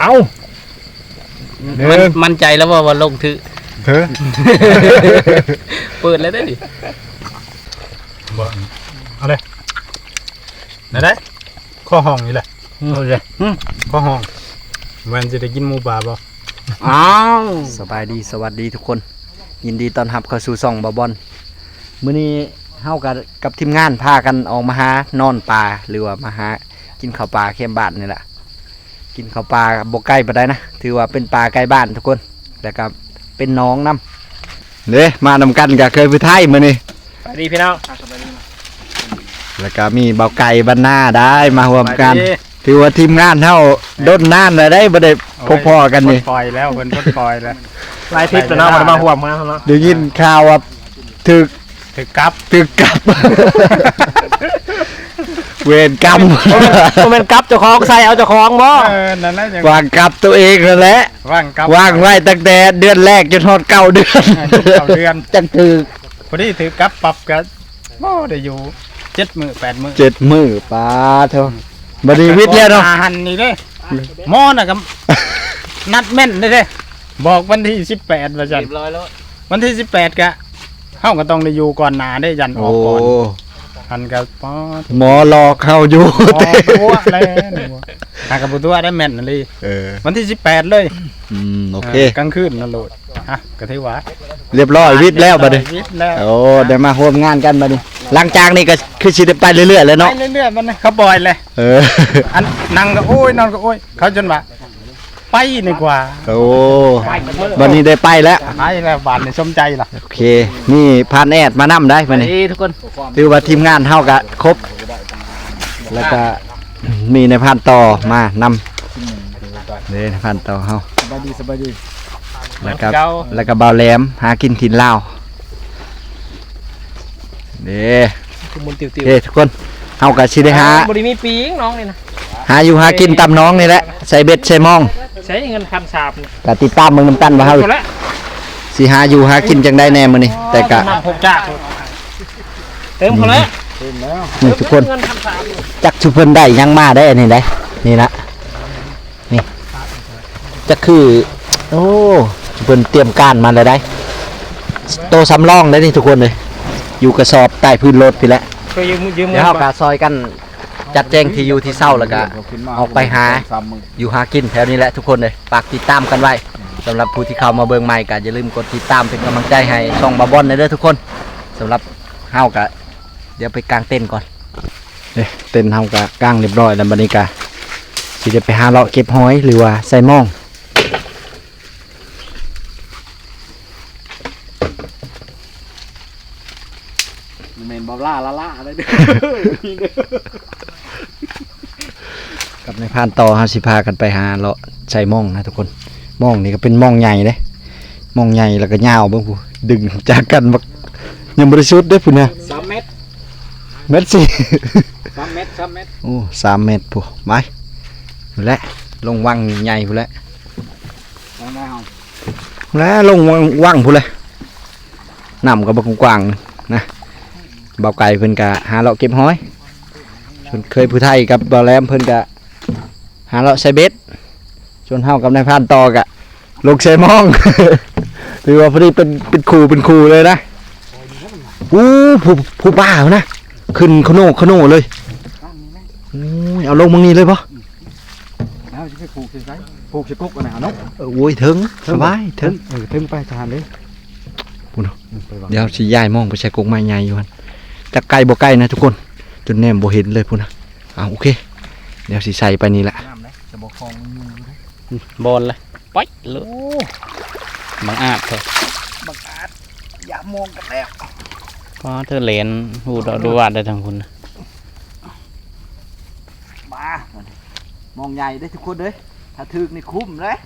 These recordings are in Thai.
เอามันมั่นใจแล้วว่าว่าลงถือเฮ้อเปิดเลยได้ดิบ่เอาเลยไหนได้ข้อห้องนี่แหละเอาเลยข้อห้องมันจะได้กินหมูป่าบ่อ้าวสบายดีสวัสดีทุกคน ยินดีต้อนรับเข้าสู่ซ่องบาบอนมื้อนี้เฮากับกับทีมงานพากันออกมาหานอนป่าหรือว่ามาหากินข้าวปลาเข้มบ้านนี่แหละ กินข้าวปลาบ่ใกล้ปานใดนะ ถือว่าเป็นปลาใกล้บ้านทุกคนแล้วก็เป็นน้องนํเด้มานำกันก็เคยไปไทยมื้อนี้สวัสดีพี่น้องแล้วก็มีเบาไก่บ้านหน้าได้มาร่วมกัน ถือว่าทีมงานเฮาด้นนานแล้วได้บ่ได้พบพอกันนี่ปล่อยแล้วเพิ่นเพิ่นปล่อยแล้วลายทิพย์ตัวน้องมันมาห่วงมาเนาะได้ยินข่าวว่าถึกถึกกลับถึกกลับ เวรกรรมมันเป็นกับเจ้าของใส่เอาเจ้าของบ่เออนั่นแหละจังวางกับตัวเองนั่นแหละว่างกับวางไว้ตั้งแต่เดือนแรกจนทอดเก้าเดือนเก้าเดือนจังถือพอดีถือกับปรับกันบ่ได้อยู่7มื้อ8มื้อเจ็ดมือป้าเท่าบริวิทย์แล้วเนาะ หันนี่เด้หมอน่ะก็นัดแม่นเด้เด้บอกวันที่18ว่าจันเรียบร้อยแล้ววันที่18กะเฮาก็ต้องได้อยู่ก่อนหนาได้ยันอโอ้อกก่อน หันก็ป๊อดหมอรอเข้าอยู่หมอตัวแล้วนี่บ่หากับบ่ตัวได้แม่นนั่นเลยเออวันที่18เลยอืมโอเคกลางคืนนั่นโลดฮะก็ถือว่าเรียบร้อยวิทย์แล้วบัดนี้วิทย์แล้ว โอ้ได้มาร่วมงานกันบัดนี้หลังจากนี้ก็คือสิได้ไปเรื่อยๆแล้วไปเนาะเรื่อยๆมันนะเขาปล่อยเลย เออ อันนั่งก็โอ้ยนอนก็โอ้ย เขาจนว่า ไปดีกว่าโอ้วันนี้ได้ไปแล้วไปแล้วบานนี่สมใจล่ะโอเค นี่พานแอดมานํได้สมาวัสนี่ดีทุกคนถือว่าทีมงานเฮากะครบ แล้วก็มีในพานต่อมานำนี่ในพานต่อเฮาสบายดีสบายดีแล้วก็เจ้าแล้วก็เบาแหลมหากินถิ่นลาวเด้คุณมุนติวติวเด้ทุกคน เฮากะสิได้หาบริมีปีงน้องนี่นะหาอยู่หากินตามน้องนี่แหละใส่เบ็ดใส่หมองใช้เงินคันสาบนี่ก็ติดตามเมืองน้ำกันว่าเฮาหมดแล้วสิหาอยู่หากินจังได้แน่มื้อนี้แต่ก็นำหกจากเติมเขาแล้วนี่ทุกคนเงินคันสาบนี่จักชุเพิ่นได้ยังมาได้อันนี้ได้นี่นะนี่จะคือ โอ้ชุเพิ่นเตรียมการมาแล้วได้ โตสำรองได้นี่ทุกคนเลย อยู่กระสอบใต้พื้นรถพี่แหละ เคยยืมยืมเดี๋ยวเฮากะซอยกันจัดแจงที่อยู่ที่เศร้าแล้วก็ออกไปหาอยู่หากินแถวนี้แหละทุกคนเลยฝากติดตามกันไว้สำหรับผู้ที่เข้ามาเบิ่งใหม่ก็อย่าลืมกดติดตามเป็นกำลังใจให้ช่องบาบอนเด้อทุกคนสำหรับเฮากะเดี๋ยวไปกางเต้นท์ก่อนเด้เต้นท์เฮากะกางเรียบร้อยแล้วบัดนี้กะสิได้ไปหาเลาะเก็บหอยหรือว่าใส่หม่อง เมนบอลล่าละล่าอะไรเด้อกับในพานต่อเฮาสิพากันไปหาเลาะใส่หม่องนะทุกคนหม่องนี่ก็เป็นหม่องใหญ่เด้หม่องใหญ่แล้วก็ยาวเบิ่งผู้ดึงจากกันบักยังบ่ได้สุดเด้อพุ่นน่ะสามเมตรเม็ดสิสามเมตรสามเมตรโอ้สามเมตรผู้ไปพู้นแหละลงวังใหญ่ผู้นแหละเอามาเอาแล้วลงวังวังผู้นแหละน้ำก็บกกว้างๆนะเบาไก่เพิ่นกะหาเลาะเก็บหอยเพิ่นเคยผู้ไทยกับเบาแหลมเพิ่นกะหาเลาะใส่เบ็ดจนเฮากับนายพรานต่อกะลงใส่หมอง หรือว่าพอดีเป็นเป็นครูเป็นครูเลยนะอู้ผู้ผู้บ้าเอานะขึ้นขโนขโนเลยโอ้ยเอาลงมังนี้เลยปะแล้วจะไปผูกสิไสผูกสิกุกอันน่ะเนาะเออโอ้ยถึงสบายถึงเออถึงไปทหารเด้พูดเนาะเดี๋ยวสิย้ายมองไปใช้กรงไม้ใหญ่อยู่หั่น แต่ไกลบ่ไกลนะทุกคน จนแนมบ่เห็นเลยพูดนะอ่าโอเค เดี๋ยวสิใส่ไปนี่แหละจะบอกของมันอยู่บอลเลยไปเลยบังอาจเถอะอย่ามองกันแล้วเพราะเธอเหรียญหูดอกดูวาดได้ทางคุณนะมามองใหญ่ได้ทุกคนเลยถ้าถึกนี่คุ้มเลย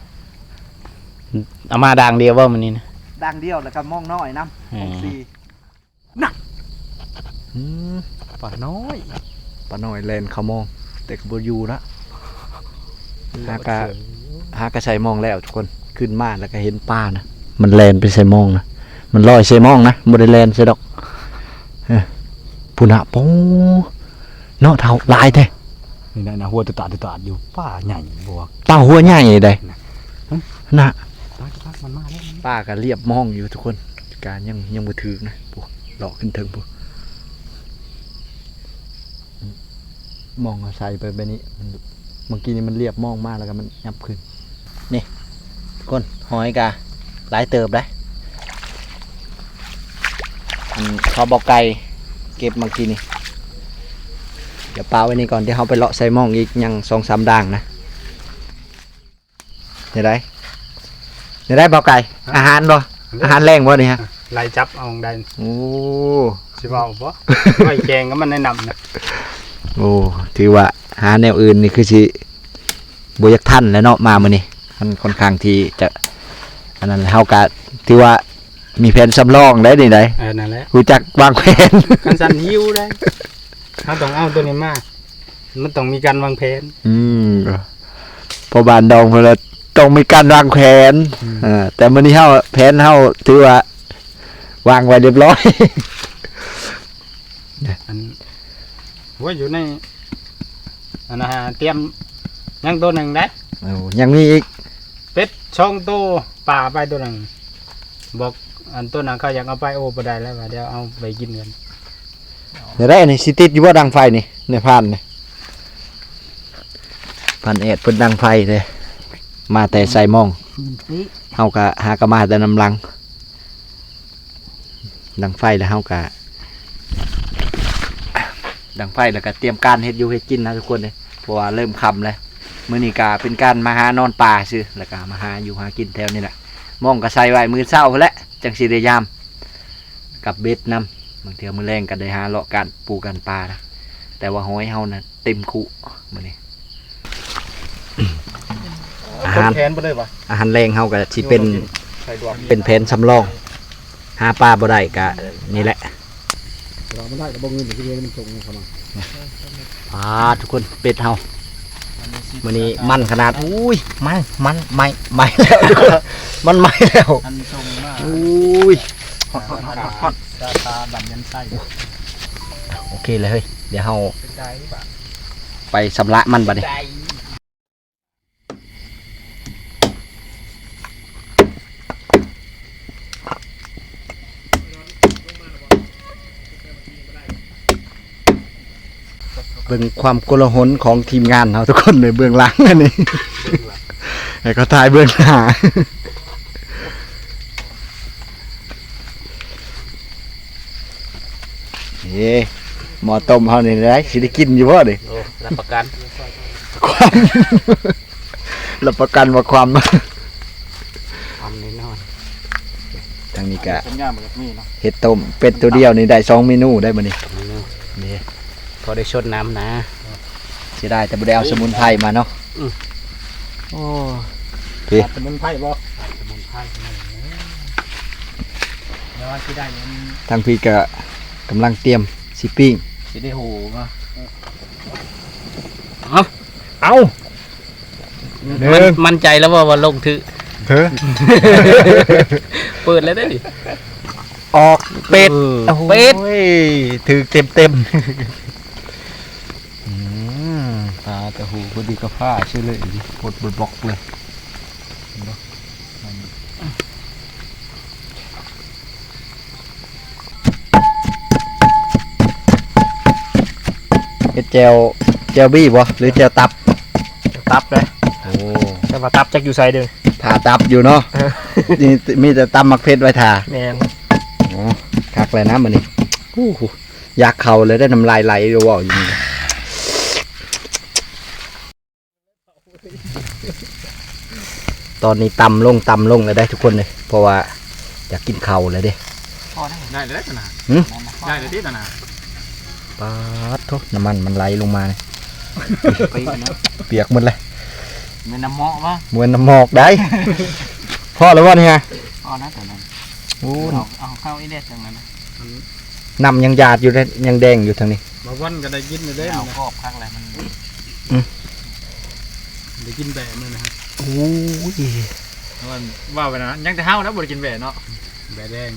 เอามาดังเดียวว่ามันนี่นะดังเดียวแล้วก็มองน้อยนำอืมสี่น่ะอืม ปลาน้อยปลาน้อยแลนเขามอง แต่ก็บ่อยู่ละหากะหากะใส่มองแล้วทุกคนขึ้นมาแล้วก็เห็นปลานะมันแลนไปใส่มองนะมันลอยใส่มองนะบ่ได้แลนใส่ดอกเอ้อพุ่นน่ะโป้เนาะเท่าหลายแท้นี่นะนะหัวตุตาตุตาอยู่ป้าใหญ่บัวเต่าหัวใหญ่ได้น่ะตาตามันมาแล้วป้าก็เรียบมองอยู่ทุกคน การยังยังบ่ถึงนะปุ๊เลาะขึ้นถึงปุ๊ มองเอาใส่ไปแบบนี้มันเมื่อกี้นี่มันเรียบมองมากแล้วก็มันยับขึ้น นี่ทุกคนหอยกาหลายเติบได้อันเขาบอกไก่เก็บเมื่อกี้นี่เดี๋ยวปาไว้นี่ก่อนที่เขาไปเลาะใส่หมองอีกยังสองสามด่างนะเดี๋ยวได้เดี๋ยวได้บอกไก่อาหารบ่อาหารแรงบ่นี่ฮะไล่จับเอาได้โอ้สิเว้าบ่ไว้แกงก็มันแนะนำนะ โอ้ถือว่าหาแนวอื่นนี่คือสิบ่อยากทันแล้วเนาะมามื้อนี้มันค่อนข้างที่จะอันนั้นเฮาก็ถือว่ามีแผนสำรองได้นี่ได้เออนั่นแหละรู้จักวางแผนคันสันหิวได้เขาต้องเอาตัวนี้มามันต้องมีการวางแผน อืมพอบานดองเพิ่นละต้องมีการวางแผนอืมอ่าแต่มื้อนี้เฮาแผนเฮาถือว่าวางไว้เรียบร้อยอัน ว่าอยู่ในอันนะฮะเตรียมยังตัวหนึ่งได้เอายังมีอีกเป็ดช่องตัวป่าไปตัวหนึ่งบอกอันตัวนั้นเขาอยากเอาไปโอ้ไปได้แล้วว่าเดี๋ยวเอาไปกินกันเดี๋ยวได้อันนี้สิติดอยู่บ่ดังไฟนี่ในพานนี่พันเอ็ดเพิ่นดังไฟเลยมาแต่ใส่หมองเฮาก็หากะมาแต่นำลัง ดังไฟแล้วเฮาก็ ดังไฟแล้วก็เตรียมการเฮ็ดอยู่เฮ็ดกินนะทุกคนเลยเพราะว่าเริ่มค่ำแล้วมื้อนี้ก็เป็นการมาหานอนป่าซื่อแล้วก็มาหาอยู่หากินแถวนี้แหละหมองก็ใส่ไว้มื้อเช้าพู้นแหละจังสิได้ยามกับเบ็ดนํบางเทื่อมื้อแรงก็ได้หาเลาะกันปูกันปลานะแต่ว่าหอยเฮานะเต็มคุมื้อนี้อาหารแขนไปเลยปะอาหารแรงเฮาก็สิเป็นใส่ดวงเป็นแผนสำรองหาปลาบ่ได้ก็นี่แหละ เราไม่ได้ก็บ่เงินอยู่ที่เดียวมันส่งเข้ามาปลาทุกคนเป็ดเฮามื้อนี้มันขนาดอุ้ยมันมันไหม่ไหม่แล้วทุกคนมันไหม่แล้วอันส่งมาอุ้ยฮอตฮอตฮอตฮอตตาตาดำยันไส้โอเคเลยเฮ้ยเดี๋ยวเฮาใจปะไปสำระมันบัดนี้ เบิ่งความโกลาหลของทีมงานเฮาทุกคนในเบื้องหลังอันนี้ให้เขาถ่ายเบื้องหน้าเอ้หมอต้มเฮานี่ได้สิได้กินอยู่บ่เด้โอ้รับประกันความรับประกันว่าความทำแน่นอนทางนี้ก็สัญญาเหมือนกับมีเนาะเห็ดต้มเป็ดตัวเดียวนี่ได้สองเมนูได้บ่นี่นี่พ อได้ชดน้ำนะสิได้แต่บ่ได้เอาสมุนไพรมาเนาะอืมโอ้สมุนไพรบ่สมุนไพรนี่เดี๋ยวว่าที่ได้เนี่ยมันทางพี่ก็กำลังเตรียมสิปิ้งสิได้หูมาเอามันมั่นใจแล้วว่าว่าลงถือเฮ้อเปิดแล้วได้ดิออกเป็ดออเป็ดโอ้ยถือเต็มเต็มอืม ตาตะหูพอดีกับผ้าชื่อเลยดิปดบดบอกเลยเฮ็ดแจวแจวบี้บ่หรือแจวตับตับเลยโอ้แต่ว่าตับจักอยู่ไซเด้อทาตับอยู่เนาะนี่มีแต่ตำมักเพชรไว้ทาแม่นโอ้คักเลยนะมันนี่โอ้โหอยากเข่าเลยได้น้ำลายไหลอยู่ว่าอยู่นี่ ตอนนี้ตำลงตำลงเลยได้ทุกคนเลยเพราะว่าอยากกินเข่าวเลยเด้ได้เลยนะหืมได้เลยที่นะปาดทุกน้ำมันมันไหลลงมาเนี่ยไปนะเปียกหมดเลยไม่น้ำเหมาะวะเหมือนน้ำหมอกได้พ่อแล้ววะเนี่ยอ๋อนะแต่นั้นโอ้เอาเอาเข้าไอ้เด็ดจังนั้นนะน้ำยังหยาดอยู่เลยยังแดงอยู่ทางนี้มาวันก็ได้กินอยู่เด้เอามันครอบข้างอะไรมัน ได้กินแบบนี้นะครับโอ้ยมันว่าไปนะยังแต่ห้าวนะบริกินแหวนเนาะแบบแดงย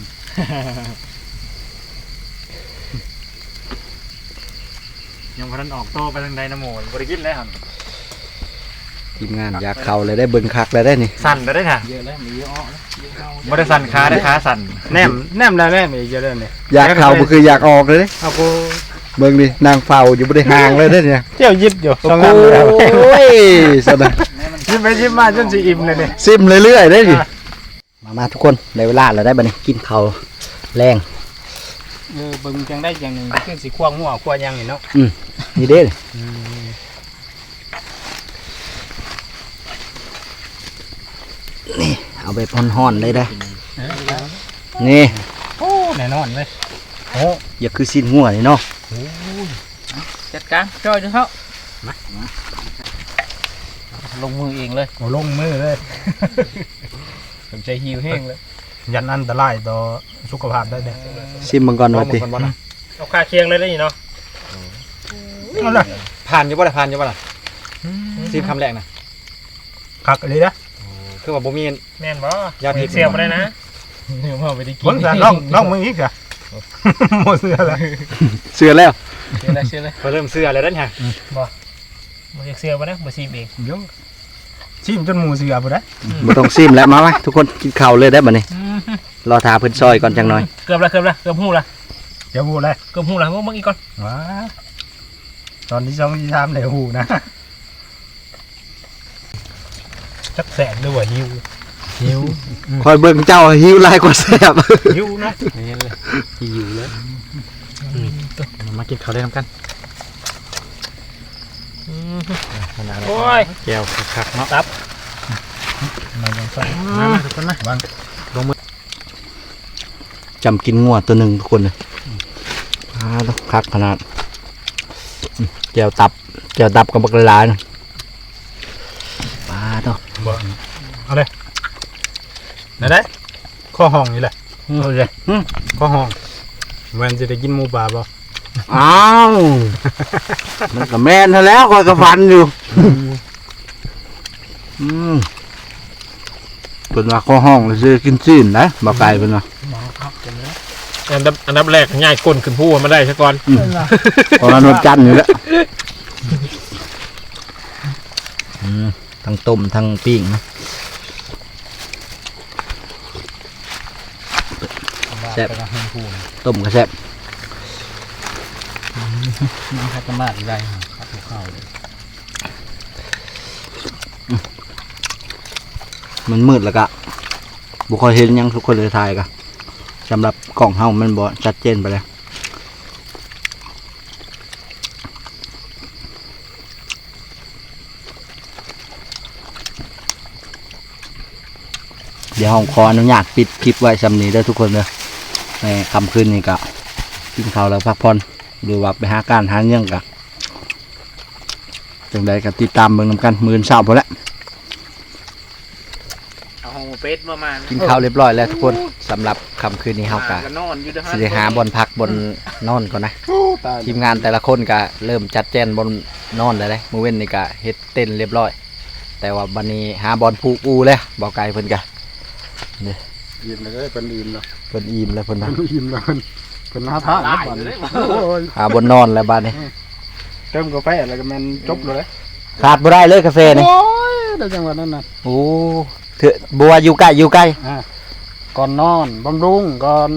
ยังพนันออกโตไปทางใดนะโมบ่ได้กินแล้วหั่นทีมงานอยากเข้าเลยได้เบิ่งคักเลยได้นี่สั่นไปได้น่ะเยอะแล้วมีเยอะอ้อแล้วบ่ได้สั่นขาได้ขาสั่นแนมแนมได้แนมอีกเยอะเลยนี่อยากเข้าบ่คืออยากออกเลยเด้เอากู เบิ่งนี่นางเฝ้าอยู่บ่ได้ห่างเลยเด้เนี่ยเที่ยวยิบอยู่โอ้สองงานแล้วยสนะยิบไปยิบมาจนสิอิ่มเลยนี่ซิมเรื่อยๆได้ดิมามาทุกคนได้เวลาแล้วได้บัดนี้กินข้าวแรงเออเบิ่งจังได้จังนี่ขึ้นสิควงหัวควยังนี่เนาะนี่เด้นี่เอาไปพอนห่อนๆเลยได้อนี่โอ้แน่นอนเลย โอ้อย่าคือสิ้นหัวนี่เนาะจัดการจอยดูเขาลงมือเองเลยโหลงมือเลยผมใจหิวแห้งเลย ยันอันตรายต่อสุขภาพได้เด้ซิมมังกรวัดติเอาคาเคียงเลยได้นี่เนาะเอาเลยผ่านอยู่บ่ล่ะผ่านอยู่บ่ล่ะซีมคำแรกน่ะคักเลยนะคือว่าบ่มีแม่นบ่ยาพิษเสียบเลยนะเดี๋ยวมาไปได้กิผลสันน้องน้องมึงอีกอะ หมดเสือแล้วเสือแล้วเชื่อเลยเชื่อเลยเพิ่นเริ่มเสื้อแล้วนั่นฮะบ่เสียบบ่นะบ่ซีบเองเดี๋ยวชิมจนหมูเสือบ่ได้บ่ต้องซิมแล้วมาไหมทุกคนกินข้าวเลยได้บัดนี้รอทาเพิ่นซอยก่อนจังหน่อยเกือบละเกือบละเกือบหูละเดี๋ยวหูเลยเกือบหูละเมื่อกี้ก่อนว้าตอนที่สองที่สามได้หูนะจักแสนด้วยหิว หิวคอยเบิ่งเจ้าหิวหลายกว่าแซ่บหิวเนาะนี่เลยหิวเลยมากินข้าวได้นำกันโอ้ยแก้วคักๆเนาะมาจังซั่นมามาทุกคนมาบังจำกินงัวตัวหนึ่งทุกคนเลยอ่าต้องคักขนาดอืมแก้วตับแก้วตับกับบักละลายนะปลาต้อง บ่เอาเลยไหนได้ ข้อห้องนี่แหละโอเคข้อห้องแมันจะได้กินหมูป่าบ่อ้าวมันก็แม่นเท่าแล้วคอยกระฟันอยู่ อืมเป็นว่าข้อห้องเลยซื้อกินซีนนะบ่ไก่เป็นว่าอันดับอันดับแรกง่ายก้นขึ้นผู้มาได้ซะก่อนเพราะมันวันจันทร์อยู่แล้วอืมทั้งต้มทั้งปิ้งนะ แซ่บต้มก็แซ่บน้ำพักกันมากได้ครับข้าวเลยมันมืดแล้วก็บุคอยเห็นหยังทุกคนเลยทายกะสำหรับกล่องเฮามันบ่ชัดเจนไปเลยเดี๋ยวผมขออนุญาตปิดคลิปไว้สำนี้เด้อทุกคนเด้อ ในคำคืนนี้ก็กินข้าวแล้วพักผ่อนหรือว่าไปหาการหาเรื่องกะจังใดก็ติดตามเบิ่งนำกันมื้ออนเช้าพุ่นแหละเอาห้องเป็ดมามากินข้าวเรียบร้อยแล้วทุกคนสำหรับคำคืนนี้เฮากะนอนอยู่เด้อสิได้หาบนพักบนนอนก่อนนะ ทีมงานแต่ละคนก็เริ่มจัดแจนบนนอนแล้วเลยมื้อเว้นนี่ก็เฮ็ดเต้นเรียบร้อย แต่ว่าบัดนี้หาบอลผูกอูเลยบ่ไกลเพิ่นกะอิ่มเลยเป็นอิ่มแล้ว เพิ่นอิ่มแล้วเพิ่นว่าอิ่มแล้วเป็นหน้าท่าแล้วบัดนี้โอ้ยหาบนนอนแล้วบัดนี้เติมกาแฟแล้วก็แม่นจบเลยขาดบ่ได้เลยกาแฟนี่โอ้ยได้จังหวะนั้นน่ะโอ้เถอะบัวอยู่ใกล้อยู่ใกล้ก่อนนอนบำรุงก่อน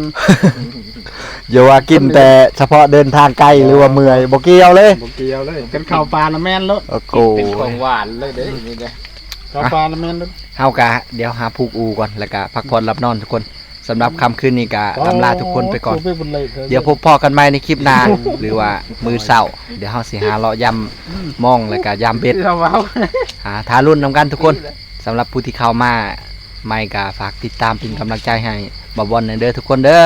อย่าว่ากินแต่เฉพาะเดินทางไกลหรือว่าเมื่อยบ่เกี่ยวเลยบ่เกี่ยวเลยกันข้าวปลาน่ะแม่นแล้วโอ้โหเป็นของหวานเลยเด้อนี่เด้อข้าวปลาน่ะแม่นแล้วเฮากะเดี๋ยวหาผูกอูก่อนแล้วก็พักผ่อนหลับนอนทุกคน สำหรับค่ำคืนนี้ก็ลำลาทุกคนไปก่อน เดี๋ยวพบพ่อกันใหม่ในคลิปหน้าหรือว่ามือเศร้า เดี๋ยวเฮาสิหาเลาะยำมองแล้วก็ยำเบ็ดเราเว้าหาทารุ่นนำกันทุกคนสำหรับผู้ที่เข้ามาไม่ก็ฝากติดตามเป็นกำลังใจให้บอบอลในเด้อทุกคนเด้อ